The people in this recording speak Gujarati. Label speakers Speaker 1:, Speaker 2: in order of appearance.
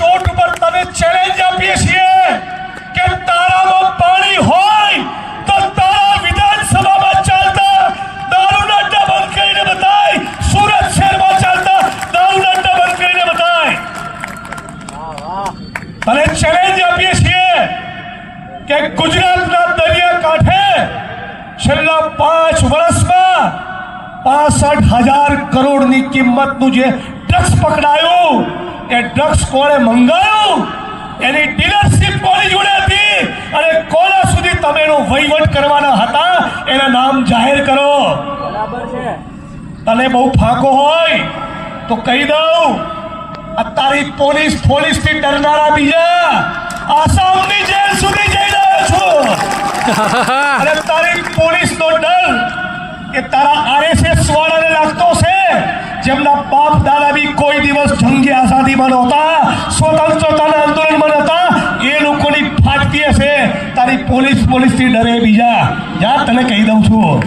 Speaker 1: ચોટ પર તમે ચેલેન્જ આપીએ છીએ કે તારામાં પાણી હોય તો તારા વિધાનસભામાં ચાલતા દારૂના અડ્ડા બંધ કરીને બતાય. સુરત શહેરમાં ચાલતા દારૂના અડ્ડા બંધ કરીને બતાય. તને ચેલેન્જ આપીએ છીએ કે ગુજરાતના દરિયા કાંઠે છેલ્લા પાંચ વર્ષમાં પાસઠ હજાર કરોડની કિંમતનું જે ડ્રગ્સ પકડાયું એ ડ્રગ્સ કોણે મંગાવ્યું એની ડીલરશીપ કોની જોડે હતી? અને કોના સુધી તમે એનો વહીવટ કરવાના હતા? એના નામ જાહેર કરો.
Speaker 2: બરાબર છે.
Speaker 1: તને બહુ ફાંકો હોય તો કહી દઉં અત્યારે પોલીસ પોલીસથી ડરનારા બીજા આસામની જેલ સુધી જઈ રહ્યો છું. અને તારી પોલીસ નો ડર એ તારા આરએસએસ વાળાને લાગતો છે જેમના બાપ દાદા બી કોઈ આઝાદીમાં નહોતા સ્વતંત્રતાના આંદોલનમાં નહોતા એ લોકોની ફાટતી હશે તારી પોલીસ પોલીસથી ડરે બીજા યાદ તને કહી દઉં છું